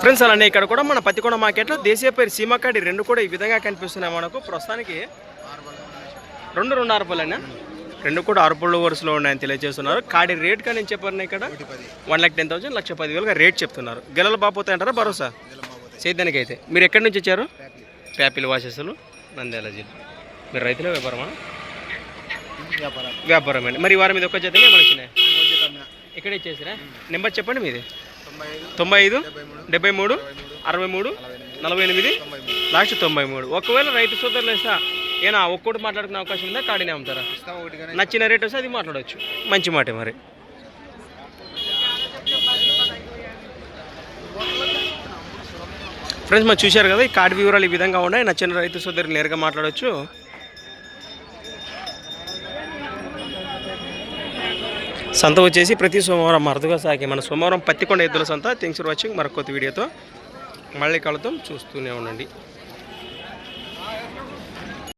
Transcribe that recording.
Friends అలానే ఇక్కడ కూడా మన పత్తికొండ మార్కెట్లో దేశీయ పేరు సీమకాడి రెండు కూడా ఈ విధంగా కనిపిస్తున్నాయి మనకు. ప్రస్తుతానికి రెండు రెండు అరపలేనా రెండు కూడా అరపుళ్ళు వరుసలో ఉన్నాయని తెలియజేస్తున్నారు. కాడి రేట్ కానీ ఏం చెప్పారు ఇక్కడ? వన్ ల్యాక్ టెన్ థౌసండ్ లక్ష పదివేలుగా రేట్ చెప్తున్నారు. గెలలు బాపోతాయి అంటారా భరోసా? సేద్యానికి అయితే మీరు ఎక్కడి నుంచి వచ్చారు? ప్యాపిల్ వాసెస్లు నంద్యాల జిల్లా. మీరు రైతులే వ్యాపారమా? వ్యాపారం. అండి. మరి ఈ వారం మీద ఒక్క ఏమైనా వచ్చినాయి? ఇక్కడే ఇచ్చేసిరా? నెంబర్ చెప్పండి మీది. తొంభై ఐదు డెబ్బై మూడు అరవై మూడు నలభై ఎనిమిది లాస్ట్ తొంభై మూడు. ఒకవేళ రైతు సోదరులు వేస్తా ఏనా ఒక్కోటి మాట్లాడుకునే అవకాశం ఉందా? కాడినే అమ్ముతారా? నచ్చిన రేట్ వస్తే అది మాట్లాడవచ్చు మంచి మాట మరి. ఫ్రెండ్స్ మనం చూశారు కదా ఈ కార్డు వివరాలు ఈ విధంగా ఉన్నాయి. నచ్చిన రైతు సోదరులు నేరుగా మాట్లాడవచ్చు సంత వచ్చేసి ప్రతి సోమవారం అరుదుగా సాగే మన సోమవారం పత్తికొండ ఎద్దుల సంత. థింగ్స్ ఫర్ వాచింగ్ మరొక కొత్త వీడియోతో మళ్ళీ కలుద్దాం. చూస్తూనే ఉండండి.